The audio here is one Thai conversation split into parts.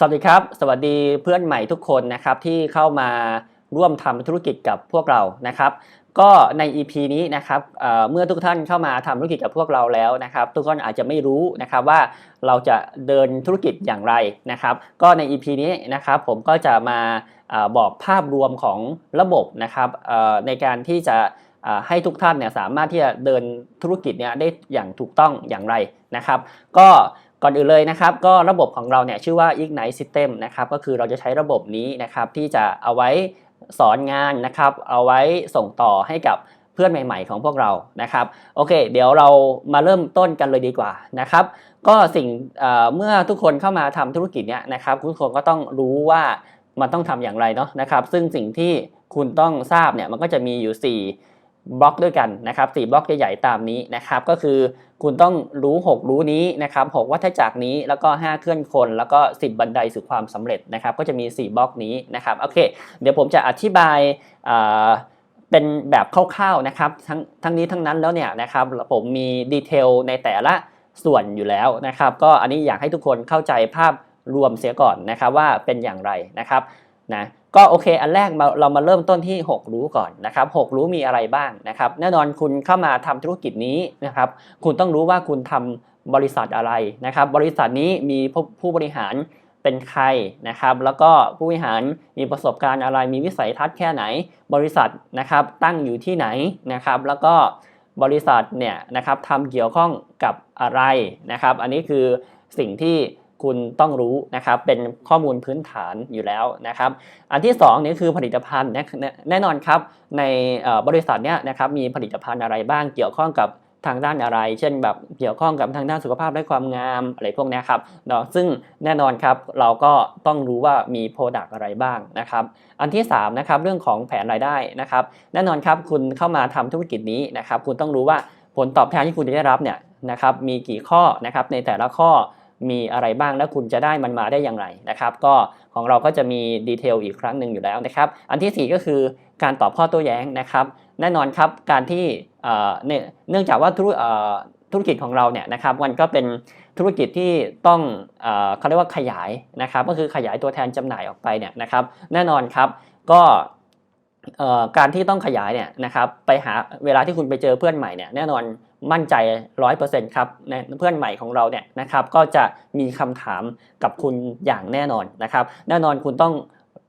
สวัสดีครับ สวัสดีเพื่อนใหม่ทุกคนนะครับที่เข้ามาร่วมทำธุรกิจกับพวกเรานะครับ ก็ใน EP นี้นะครับเเมื่อทุกท่านเข้ามาทำธุรกิจกับพวกเราแล้วนะครับ ทุกคนอาจจะไม่รู้นะครับว่าเราจะเดินธุรกิจอย่างไรนะครับ ก็ใน EP นี้นะครับผมก็จะมาอบอกภาพรวมของระบบนะครับในการที่จะให้ทุกท่านเนี่ยสามารถที่จะเดินธุรกิจเนี่ยได้อย่างถูกต้องอย่างไรนะครับ ก็ ก่อนอื่นเลยนะครับก็ระบบของเราเนี่ยชื่อว่า Ignite System นะครับก็คือเราจะใช้ระบบนี้นะครับที่จะเอาไว้สอนงานนะครับ เอาไว้ส่งต่อให้กับเพื่อนใหม่ ๆ ของพวกเรานะครับโอเค เดี๋ยวเรามาเริ่มต้นกันเลยดีกว่านะครับ ก็สิ่งเเมื่อทุกคนเข้ามาทำธุรกิจเนี่ยนะครับทุกคนก็ต้องรู้ว่ามันต้องทำอย่างไรเนาะนะครับ ซึ่งสิ่งที่คุณต้องทราบเนี่ยมันก็จะมีอยู่ 4 บล็อกด้วยกันนะครับ4บล็อกใหญ่ๆตามนี้นะครับก็คือคุณต้องรู้ 6 รู้นี้นะครับ6วัฏจักรนี้แล้วก็ 5 เคลื่อนคน แล้วก็ 10 บันไดสู่ความสำเร็จนะครับก็จะมี 4 บล็อกนี้นะครับโอเค เดี๋ยวผมจะอธิบายเป็นแบบคร่าวๆนะครับทั้งทั้งนี้ทั้งนั้นแล้วเนี่ยนะครับผมมีดีเทลในแต่ละส่วนอยู่แล้วนะครับก็อันนี้อยากให้ทุกคนเข้าใจภาพรวมเสียก่อนนะครับว่าเป็นอย่างไรนะครับนะ ก็โอเค อันแรกมาเรามาเริ่มต้นที่ 6 รู้ก่อนนะครับ6รู้มีอะไรบ้างนะครับแน่นอนคุณเข้ามาทำธุรกิจนี้นะครับคุณต้องรู้ว่าคุณทำบริษัทอะไรนะครับ บริษัทนี้มีผู้บริหารเป็นใครนะครับ แล้วก็ผู้บริหารมีประสบการณ์อะไร มีวิสัยทัศน์แค่ไหน บริษัทนะครับตั้งอยู่ที่ไหนนะครับ แล้วก็บริษัทเนี่ยนะครับทำเกี่ยวข้องกับอะไรนะครับ อันนี้คือสิ่งที่ คุณต้องรู้นะครับ เป็นข้อมูลพื้นฐานอยู่แล้วนะครับ อันที่2นี่คือผลิตภัณฑ์แน่นอนครับในบริษัทเนี้ยนะครับมีผลิตภัณฑ์อะไรบ้างเกี่ยวข้องกับทางด้านอะไร เช่นแบบเกี่ยวข้องกับทางด้านสุขภาพและความงามอะไรพวกนี้ครับเนาะซึ่งแน่นอนครับเราก็ต้องรู้ว่ามีโปรดักต์อะไรบ้างนะครับ อันที่3นะครับเรื่องของแผนรายได้นะครับ แน่นอนครับคุณเข้ามาทำธุรกิจนี้นะครับ คุณต้องรู้ว่าผลตอบแทนที่คุณจะได้รับเนี่ยนะครับมีกี่ข้อนะครับในแต่ละข้อ มีอะไรบ้างและคุณจะได้มันมาได้อย่างไรนะครับ ก็ของเราก็จะมีดีเทลอีกครั้งหนึ่งอยู่แล้วนะครับ อันทีสี่4 ก็คือการตอบข้อโต้แย้งนะครับ แน่นอนครับการที่เนี่ยเนื่องจากว่าธุรธุรกิจของเราเนี่ยนะครับมันก็เป็นธุรกิจที่ต้องเขาเรียกว่าขยายนะครับ ก็คือขยายตัวแทนจำหน่ายออกไปเนี่ยนะครับ แน่นอนครับก็ การที่ต้องขยายเนี่ยนะครับไปหาเวลาที่คุณไปเจอเพื่อนใหม่เนี่ยแน่นอนมั่นใจ 100%ครับเพื่อนใหม่ของเราเนี่ยนะครับก็จะมีคำถามกับคุณอย่างแน่นอนนะครับ แน่นอนคุณต้อง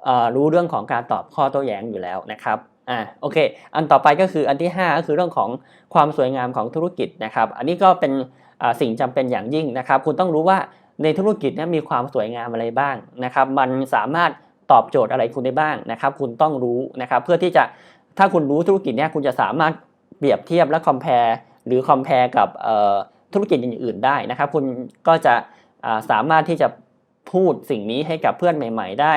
อรู้เรื่องของการตอบข้อโต้แย้งอยู่แล้วนะครับอ่าโอเค อันต่อไปก็คืออันที่ 5 ก็คือเรื่องของความสวยงามของธุรกิจนะครับ อันนี้ก็เป็นสิ่งจำเป็นอย่างยิ่งนะครับ คุณต้องรู้ว่าในธุรกิจเนี้มีความสวยงามอะไรบ้างนะครับ มันสามารถ ตอบโจทย์อะไรคุณได้บ้างนะครับคุณต้องรู้นะครับเพื่อที่จะถ้าคุณรู้ธุรกิจเนี้ยคุณจะสามารถเปรียบเทียบและ compare หรือ compare กับธุรกิจอื่นๆได้นะครับ คุณก็จะสามารถที่จะพูดสิ่งนี้ให้กับเพื่อนใหม่ ๆ ได้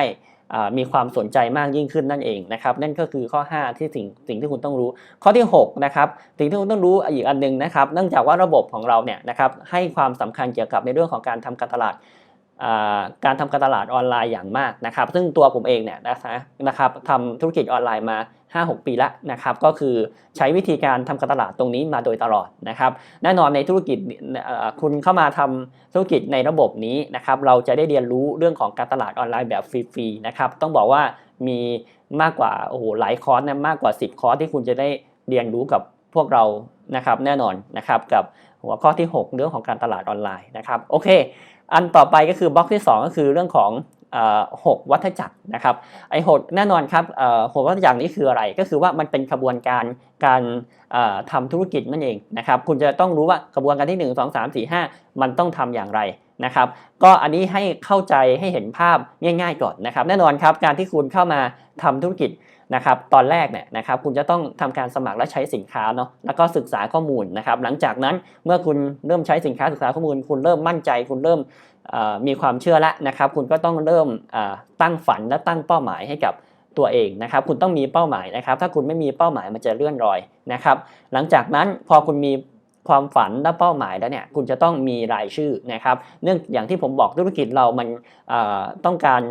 มีความสนใจมากยิ่งขึ้นนั่นเองนะครับนั่นก็คือข้อ 5 ที่สิ่งสิ่งที่คุณต้องรู้ ข้อที่6นะครับสิ่งที่คุณต้องรู้อีกอันหนึงนะครับ เนื่องจากว่าระบบของเราเนี่ยนะครับให้ความสำคัญเกี่ยวกับในเรื่องของการทำการตลาด การทำการตลาดออนไลน์อย่างมากนะครับ ซึ่งตัวผมเองเนี่ยนะคะนะครับทำธุรกิจออนไลน์มา 5-6 ปีละนะครับ ก็คือใช้วิธีการทำการตลาดตรงนี้มาโดยตลอดนะครับ แน่นอนในธุรกิจคุณเข้ามาทำธุรกิจในระบบนี้นะครับ เราจะได้เรียนรู้เรื่องของการตลาดออนไลน์แบบฟรีๆนะครับ ต้องบอกว่ามีมากกว่าโอ้โหหลายคอร์สนะมากกว่า 10 คอร์สที่คุณจะได้เรียนรู้กับพวกเรานะครับ แน่นอนนะครับกับหัวข้อที่ 6 เรื่องของการตลาดออนไลน์นะครับ โอเค อันต่อไปก็คือบล็อกที่ 2 ก็คือเรื่องของหกวัฏจักรนะครับไอ้หกแน่นอนครับหกวัฏจักรนี้คืออะไรก็คือว่ามันเป็นขบวนการการเอ่อทำธุรกิจนั่นเองนะครับคุณจะต้องรู้ว่ากระบวนการที่ 1 2 3 4 5 มันต้องทำอย่างไรนะครับก็อันนี้ให้เข้าใจให้เห็นภาพง่าย ๆก่อนนะครับ แน่นอนครับการที่คุณเข้ามาทำธุรกิจ นะครับตอนแรกเนี่ยนะครับคุณจะต้องทำการสมัครและใช้สินค้าเนาะแล้วก็ศึกษาข้อมูลนะครับหลังจากนั้นเมื่อคุณเริ่มใช้สินค้าศึกษาข้อมูล คุณเริ่มมั่นใจ คุณเริ่มมีความเชื่อแล้วนะครับ คุณก็ต้องเริ่มตั้งฝันและตั้งเป้าหมายให้กับตัวเองนะครับ คุณต้องมีเป้าหมายนะครับ ถ้าคุณไม่มีเป้าหมายมันจะเลื่อนรอยนะครับ หลังจากนั้นพอคุณมีความฝันและเป้าหมายแล้วเนี่ยคุณจะต้องมีรายชื่อนะครับ เนื่องอย่างที่ผมบอกธุรกิจเรามันต้องการ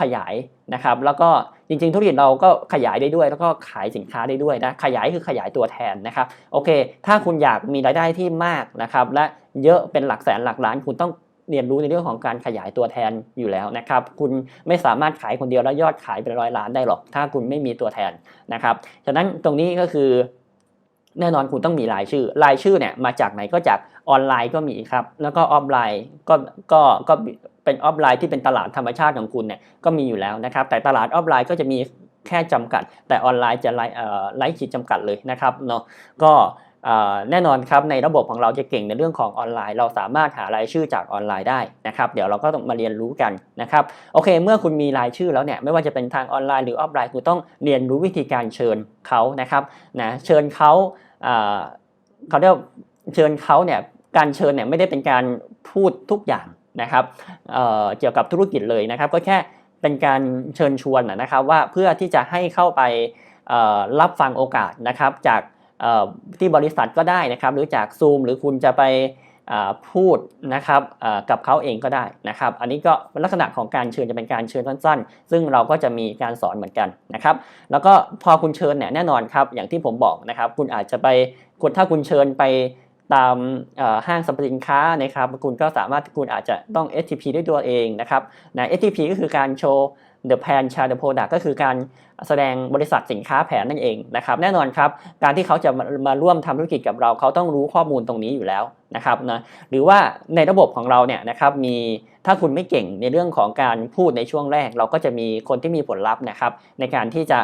ขยายนะครับ แล้วก็ จริงๆ ธุรกิจเราก็ขยายได้ด้วย แล้วก็ขายสินค้าได้ด้วยนะขยายคือขยายตัวแทนนะครับโอเค ถ้าคุณอยากมีรายได้ที่มากนะครับและเยอะเป็นหลักแสนหลักล้านคุณต้องเรียนรู้ในเรื่องของการขยายตัวแทนอยู่แล้วนะครับ คุณไม่สามารถขายคนเดียวแล้วยอดขายเป็นร้อยล้านได้หรอก ถ้าคุณไม่มีตัวแทนนะครับ ฉะนั้นตรงนี้ก็คือ แน่นอนคุณต้องมีรายชื่อ รายชื่อเนี่ยมาจากไหนก็จากออนไลน์ก็มีครับ แล้วก็ออฟไลน์ก็ก็ก็ เป็นออฟไลน์ที่เป็นตลาดธรรมชาติของคุณเนี่ยก็มีอยู่แล้วนะครับ แต่ตลาดออฟไลน์ก็จะมีแค่จำกัด แต่ออนไลน์จะไล่ไล่ขีดจำกัดเลยนะครับเนาะก็แน่นอนครับในระบบของเราจะเก่งในเรื่องของออนไลน์ เราสามารถหารายชื่อจากออนไลน์ได้นะครับ เดี๋ยวเราก็ต้องมาเรียนรู้กันนะครับโอเค เมื่อคุณมีรายชื่อแล้วเนี่ยไม่ว่าจะเป็นทางออนไลน์หรือออฟไลน์คุณต้องเรียนรู้วิธีการเชิญเขานะครับนะเชิญเขาเขาเรียกเชิญเขาเนี่ยการเชิญเนี่ยไม่ได้เป็นการพูดทุกอย่าง นะครับเเกี่ยวกับธุรกิจเลยนะครับ ก็แค่เป็นการเชิญชวนนะครับว่าเพื่อที่จะให้เข้าไปรับฟังโอกาสนะครับจากที่บริษัทก็ได้นะครับหรือจาก Zoom หรือคุณจะไปพูดนะครับกับเขาเองก็ได้นะครับ อันนี้ก็ลักษณะของการเชิญจะเป็นการเชิญสั้นๆ ซึ่งเราก็จะมีการสอนเหมือนกันนะครับ แล้วก็พอคุณเชิญเนี่ยแน่นอนครับอย่างที่ผมบอกนะครับ คุณอาจจะไปคุณถ้าคุณเชิญไป ตามห้างสรรพสินค้านะครับคุณก็สามารถคุณอาจจะต้อง STP ด้วยตัวเองนะครับนะ STP ก็คือการโชว์ the plan share the product ก็คือการแสดงบริษัทสินค้าแผนนั่นเองนะครับแน่นอนครับ การที่เขาจะมามาร่วมทำธุรกิจกับเรา เขาต้องรู้ข้อมูลตรงนี้อยู่แล้วนะครับนะหรือว่าในระบบของเราเนี่ยนะครับมีถ้าคุณไม่เก่งในเรื่องของการพูดในช่วงแรก เราก็จะมีคนที่มีผลลัพธ์นะครับในการที่จะ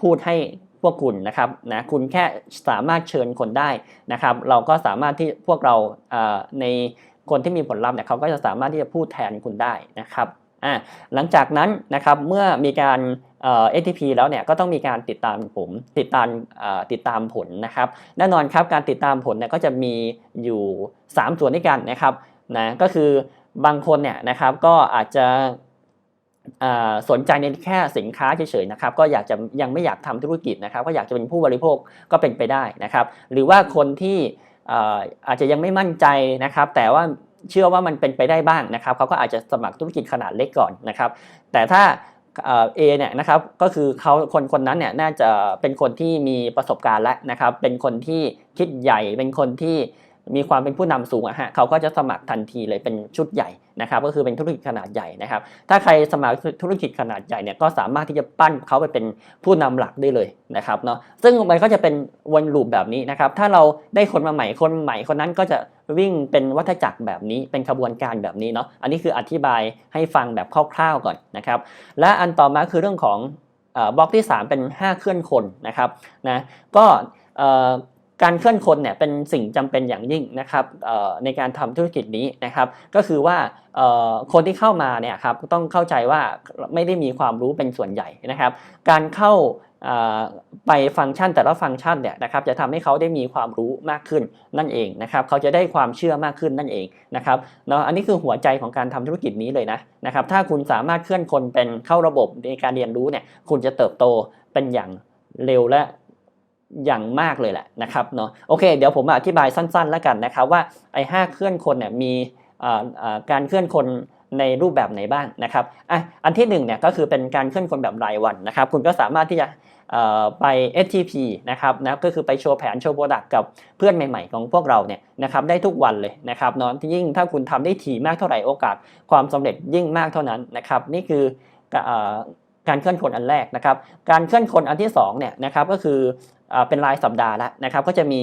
พูดให้ พวกคุณนะครับนะคุณแค่สามารถเชิญคนได้นะครับ เราก็สามารถที่พวกเราในคนที่มีผลลัพธ์เนี่ยเขาก็จะสามารถที่จะพูดแทนคุณได้นะครับอ่าหลังจากนั้นนะครับเมื่อมีการเอ่อ ATP แล้วเนี่ยก็ต้องมีการติดตามผมติดตามติดตามผลนะครับ แน่นอนครับการติดตามผลเนี่ยก็จะมีอยู่ 3 ส่วนด้วยกันนะครับนะก็คือบางคนเนี่ยนะครับก็อาจจะ สนใจในแค่สินค้าเฉยๆนะครับก็อยากจะยังไม่อยากทำธุรกิจนะครับ ก็อยากจะเป็นผู้บริโภคก็เป็นไปได้นะครับ หรือว่าคนที่อาจจะยังไม่มั่นใจนะครับ แต่ว่าเชื่อว่ามันเป็นไปได้บ้างนะครับเขาก็อาจจะสมัครธุรกิจขนาดเล็กก่อนนะครับ แต่ถ้าเอเนี่ยนะครับก็คือเขาคนคนนั้นเนี่ยน่าจะเป็นคนที่มีประสบการณ์แล้วนะครับ เป็นคนที่คิดใหญ่เป็นคนที่ มีความเป็นผู้นำสูงอะฮะเขาก็จะสมัครทันทีเลยเป็นชุดใหญ่นะครับก็คือเป็นธุรกิจขนาดใหญ่นะครับ ถ้าใครสมัครธุรกิจขนาดใหญ่เนี่ยก็สามารถที่จะปั้นเขาไปเป็นผู้นำหลักได้เลยนะครับเนาะซึ่งมันก็จะเป็นวนลูปแบบนี้นะครับ ถ้าเราได้คนมาใหม่คนใหม่คนนั้นก็จะวิ่งเป็นวัฏจักรแบบนี้เป็นขบวนการแบบนี้เนาะอันนี้คืออธิบายให้ฟังแบบคร่าวๆก่อนนะครับ และอันต่อมาคือเรื่องของอบล็อกที่ 3 เป็น 5 เคลื่อนคนนะครับนะก็ การเคลื่อนคนเนี่ยเป็นสิ่งจำเป็นอย่างยิ่งนะครับในการทำธุรกิจนี้นะครับ ก็คือว่าคนที่เข้ามาเนี่ยครับต้องเข้าใจว่าไม่ได้มีความรู้เป็นส่วนใหญ่นะครับ การเข้าไปฟังก์ชันแต่ละฟังก์ชันเนี่ยนะครับจะทำให้เขาได้มีความรู้มากขึ้นนั่นเองนะครับเขาจะได้ความเชื่อมากขึ้นนั่นเองนะครับเนาะอันนี้คือหัวใจของการทำธุรกิจนี้เลยนะนะครับถ้าคุณสามารถเคลื่อนคนเป็นเข้าระบบในการเรียนรู้เนี่ยคุณจะเติบโตเป็นอย่างเร็วและ อย่างมากเลยแหละนะครับเนาะโอเค เดี๋ยวผมอธิบายสั้นๆแล้วกันนะครับว่าไอ้ห้าเคลื่อนคนเนี่ยมีการเคลื่อนคนในรูปแบบไหนบ้างนะครับอะอันที่หนึ่งเนี่ยก็คือเป็นการเคลื่อนคนแบบรายวันนะครับ คุณก็สามารถที่จะไป STP นะครับนะก็คือไปโชว์แผนโชว์โปรดักต์กับเพื่อนใหม่ๆ ของพวกเราเนี่ยนะครับได้ทุกวันเลยนะครับเนาะยิ่งถ้าคุณทำได้ถี่มากเท่าไหร่โอกาส ความสำเร็จยิ่งมากเท่านั้นนะครับนี่คือ การเคลื่อนคนอันแรกนะครับ การเคลื่อนคนอันที่2เนี่ยนะครับก็คืออเป็นรายสัปดาห์แล้วนะครับก็จะมี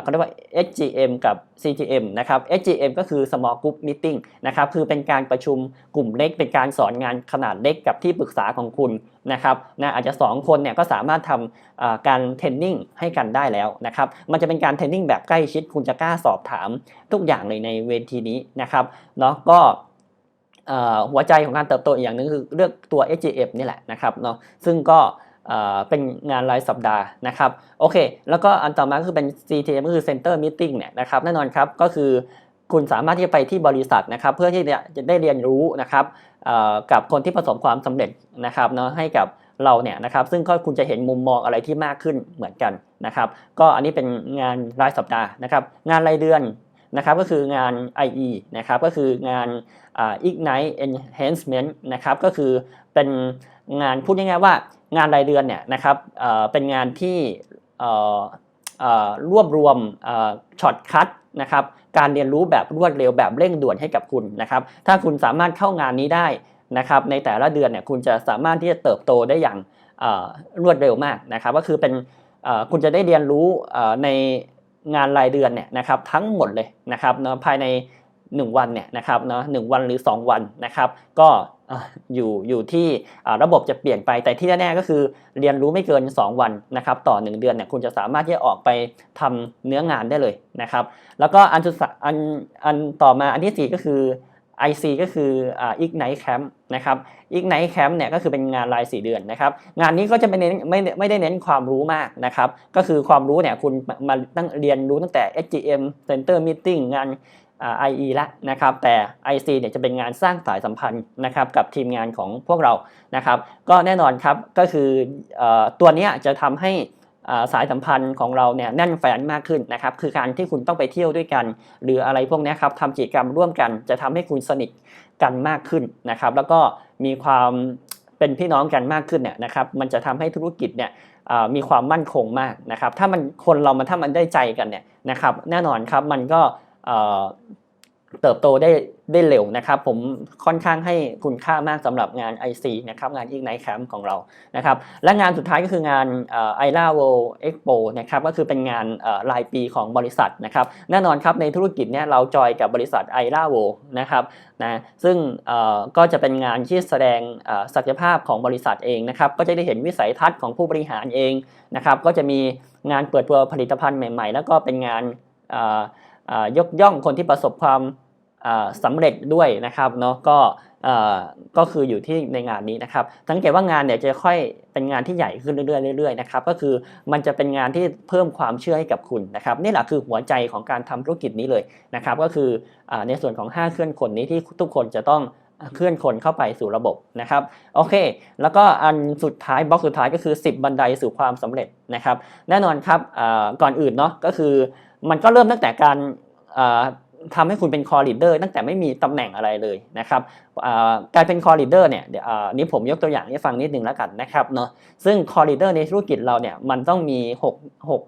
เขาเรียกว่า SGM กับ CGM นะครับ SGM ก็คือ small group meeting นะครับ คือเป็นการประชุมกลุ่มเล็ก เป็นการสอนงานขนาดเล็กกับที่ปรึกษาของคุณนะครับนะอาจจะ 2 คนเนี่ยก็สามารถทำการเทรนนิ่งให้กันได้แล้วนะครับ มันจะเป็นการเทรนนิ่งแบบใกล้ชิด คุณจะกล้าสอบถามทุกอย่างเลยในเวทีนี้นะครับ เนาะก็ หัวใจของการเติบโตอีกอย่างหนึงคือเลือกตัว SGF นี่แหละนะครับเนาะซึ่งก็เป็นงานรายสัปดาห์นะครับโอเค แล้วก็อันต่อมาคือเป็น CTM ก็คือ Center Meeting เนี่ยนะครับแน่นอนครับก็คือคุณสามารถที่จะไปที่บริษัทนะครับ เพื่อที่จะได้เรียนรู้นะครับกับคนที่ประสบความสำเร็จนะครับเนาะให้กับเราเนี่ยนะครับ ซึ่งก็คุณจะเห็นมุมมองอะไรที่มากขึ้นเหมือนกันนะครับ ก็อันนี้เป็นงานรายสัปดาห์นะครับ งานรายเดือน นะครับก็คืองาน IE นะครับก็คืองาน Ignite Enhancement นะครับก็คือเป็นงานพูดง่ายๆว่างานรายเดือนเนี่ยนะครับเป็นงานที่รวบรวมช็อตคัดนะครับการเรียนรู้แบบรวดเร็วแบบเร่งด่วนให้กับคุณนะครับถ้าคุณสามารถเข้างานนี้ได้นะครับในแต่ละเดือนเนี่ยคุณจะสามารถที่จะเติบโตได้อย่างรวดเร็วมากนะครับก็คือเป็นคุณจะได้เรียนรู้ใน งานรายเดือนเนี่ยนะครับทั้งหมดเลยนะครับเนาะภายใน 1 วันเนี่ยนะครับเนาะหนึ่งวันหรือ 2 วันนะครับก็อยู่อยู่ที่ระบบจะเปลี่ยนไปแต่ที่แน่ๆก็คือเรียนรู้ไม่เกิน 2 วันนะครับต่อ 1 เดือนเนี่ยคุณจะสามารถที่จะออกไปทำเนื้องานได้เลยนะครับแล้วก็อันสุดอันอันต่อมาอันที่ 4 ก็คือ IC ก็คืออ่า Ignite Camp นะครับ Ignite Camp เนี่ยก็คือเป็นงานราย 4 เดือนนะครับงานนี้ก็จะไม่เน้นไม่ไม่ได้เน้นความรู้มากนะครับก็คือความรู้เนี่ยคุณมาตั้งเรียนรู้ตั้งแต่ SGM Center Meeting งานอ่า IE ละนะครับแต่ IC เนี่ยจะเป็นงานสร้างสายสัมพันธ์นะครับกับทีมงานของพวกเรานะครับก็แน่นอนครับก็คืออตัวนี้จะทำให้ สายสัมพันธ์ของเราเนี่ยแน่นแฟนมากขึ้นนะครับคือการที่คุณต้องไปเที่ยวด้วยกัน หรืออะไรพวกนี้ครับทำกิจกรรมร่วมกัน จะทำให้คุณสนิทกันมากขึ้นนะครับ แล้วก็มีความเป็นพี่น้องกันมากขึ้นเนี่ยนะครับมันจะทำให้ธุรกิจเนี่ยมีความมั่นคงมากนะครับ ถ้ามันคนเรามันถ้ามันได้ใจกันเนี่ยนะครับ แน่นอนครับมันก็ เติบโตได้ได้เร็วนะครับ ผมค่อนข้างให้คุณค่ามากสำหรับงาน IC นะครับงาน Ignite Camp ของเรานะครับและงานสุดท้ายก็คืองานไอร่าโวเอ็กโปนะครับก็คือเป็นงานรายปีของบริษัทนะครับแน่นอนครับในธุรกิจเนี่ยเราจอยกับบริษัทไอร่าโวนะครับนะซึ่งก็จะเป็นงานที่แสดงศักยภาพของบริษัทเองนะครับก็จะได้เห็นวิสัยทัศน์ของผู้บริหารเองนะครับก็จะมีงานเปิดตัวผลิตภัณฑ์ใหม่ ๆ แล้วก็เป็นงานอ ยกย่องคนที่ประสบความสำเร็จด้วยนะครับเนาะก็ก็คืออยู่ที่ในงานนี้นะครับสังเกตว่างานเนี่ยจะค่อยเป็นงานที่ใหญ่ขึ้นเรื่อยๆเรื่อยๆนะครับก็คือมันจะเป็นงานที่เพิ่มความเชื่อให้กับคุณนะครับนี่แหละคือหัวใจของการทำธุรกิจนี้เลยนะครับก็คืออในส่วนของ 5 เคลื่อนคนนี้ที่ทุกคนจะต้องเคลื่อนคนเข้าไปสู่ระบบนะครับโอเค แล้วก็อันสุดท้ายบล็อกสุดท้ายก็คือ 10 บันไดสู่ความสำเร็จนะครับแน่นอนครับก่อนอื่นเนาะก็คือ มันก็เริ่มตั้งแต่การอ่าทำให้คุณเป็นคอร์ลีดเดอร์ตั้งแต่ไม่มีตำแหน่งอะไรเลยนะครับอ่าการเป็นคอร์ลีดเดอร์เนี่ยเดี๋ยวนี่ผมยกตัวอย่างให้ฟังนิดนึงแล้วกันนะครับเนาะซึ่งคอร์ลีดเดอร์ในธุรกิจเราเนี่ยมันต้องมี6 6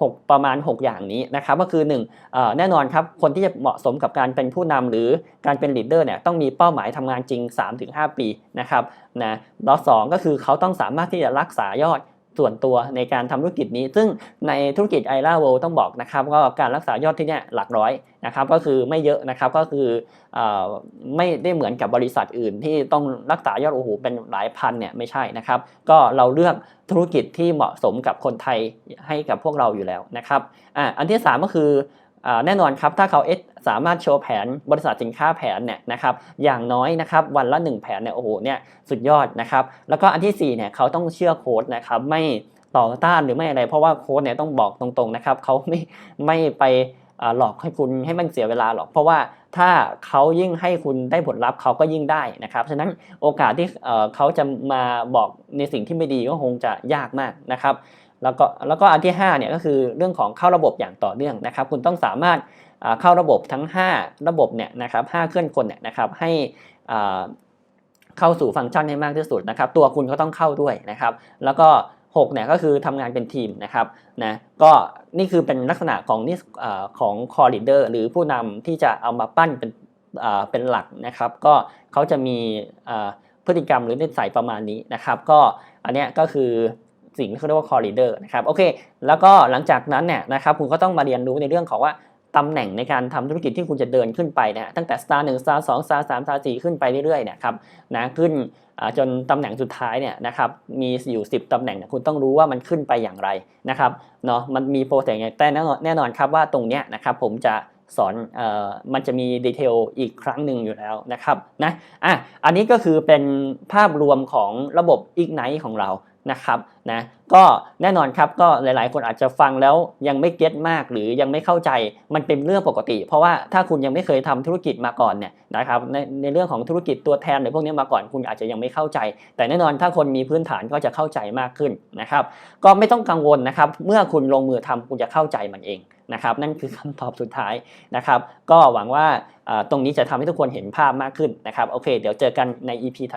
6ประมาณ 6 อย่างนี้นะครับก็คือ1อ่าแน่นอนครับคนที่จะเหมาะสมกับการเป็นผู้นำหรือการเป็นลีดเดอร์เนี่ยต้องมีเป้าหมายทำงานจริง 3-5 ปีนะครับนะแล้วสองก็คือเขาต้องสามารถที่จะรักษายอด ส่วนตัวในการทำธุรกิจนี้ ซึ่งในธุรกิจไอร่าเวลต้องบอกนะครับว่าการรักษายอดที่เนี่ยหลักร้อยนะครับก็คือไม่เยอะนะครับก็คืออไม่ได้เหมือนกับบริษัทอื่น ที่ต้องรักษายอดโอ้โหเป็นหลายพันเนี่ยไม่ใช่นะครับ ก็เราเลือกธุรกิจที่เหมาะสมกับคนไทยให้กับพวกเราอยู่แล้วนะครับอ่าอันที่ 3 ก็คือ แน่นอนครับถ้าเขาเอสามารถโชว์แผนบริษัทสินค้าแผนเนี่ยนะครับอย่างน้อยนะครับวันละ 1 แผนเนี่ยโอ้โหเนี่ยสุดยอดนะครับแล้วก็อันที่4เนี่ยเขาต้องเชื่อโค้ดนะครับไม่ต่อต้านหรือไม่อะไร เพราะว่าโค้ดเนี่ยต้องบอกตรงๆนะครับเขาไม่ไม่ไปหลอกให้คุณให้มันเสียเวลาหรอก เพราะว่าถ้าเขายิ่งให้คุณได้ผลลัพธ์เขาก็ยิ่งได้นะครับฉะนั้นโอกาสที่เขาจะมาบอกในสิ่งที่ไม่ดีก็คงจะยากมากนะครับ แล้วก็แล้วก็อันที่5เนี่ยก็คือเรื่องของเข้าระบบอย่างต่อเนื่องนะครับ คุณต้องสามารถเข้าระบบทั้ง 5 ระบบเนี่ยนะครับ5เคลื่อนคนเนี่ยนะครับให้เข้าสู่ฟังก์ชันให้มากที่สุดนะครับ ตัวคุณก็ต้องเข้าด้วยนะครับ แล้วก็6เนี่ยก็คือทำงานเป็นทีมนะครับนะก็นี่คือเป็นลักษณะของนี่ของคอร์ e เดอร์หรือผู้นำที่จะเอามาปั้นเป็นเป็นหลักนะครับ ก็เขาจะมีพฤติกรรมหรือนิสัยประมาณนี้นะครับ ก็อันเนี้ยก็คือ สิ่งที่เขาเรียกว่า core leader นะครับโอเค แล้วก็หลังจากนั้นเนี่ยนะครับคุณก็ต้องมาเรียนรู้ในเรื่องของว่าตำแหน่งในการทำธุรกิจที่คุณจะเดินขึ้นไปนะตั้งแต่ star 1 star 2 star 3 star 4ขึ้นไปเรื่อยๆเนะครับนะขึ้นจนตำแหน่งสุดท้ายเนี่ยนะครับมีอยู่ 10ตำแหน่งเนี่ยคุณต้องรู้ว่ามันขึ้นไปอย่างไรนะครับเนาะมันมีโปรเซสไงแต่แน่นอนแน่นอนครับว่าตรงเนี้ยนะครับผมจะสอนเอ่อมันจะมีดีเทลอีกครั้งหนึ่งอยู่แล้วนะครับนะอะอันนี้ก็คือเป็นภาพรวมของระบบ Ignite ของเรา นะครับนะก็แน่นอนครับก็หลาย ๆ คนอาจจะฟังแล้วยังไม่เก็ตมากหรือยังไม่เข้าใจมันเป็นเรื่องปกติ เพราะว่าถ้าคุณยังไม่เคยทำธุรกิจมาก่อนเนี่ยนะครับในในเรื่องของธุรกิจตัวแทนหรือพวกนี้มาก่อนคุณอาจจะยังไม่เข้าใจ แต่แน่นอนถ้าคนมีพื้นฐานก็จะเข้าใจมากขึ้นนะครับก็ไม่ต้องกังวลนะครับเมื่อคุณลงมือทำคุณจะเข้าใจมันเองนะครับนั่นคือคำตอบสุดท้ายนะครับก็หวังว่าตรงนี้จะทำให้ทุกคนเห็นภาพมากขึ้นนะครับโอเค เดี๋ยวเจอกันใน EP ถัด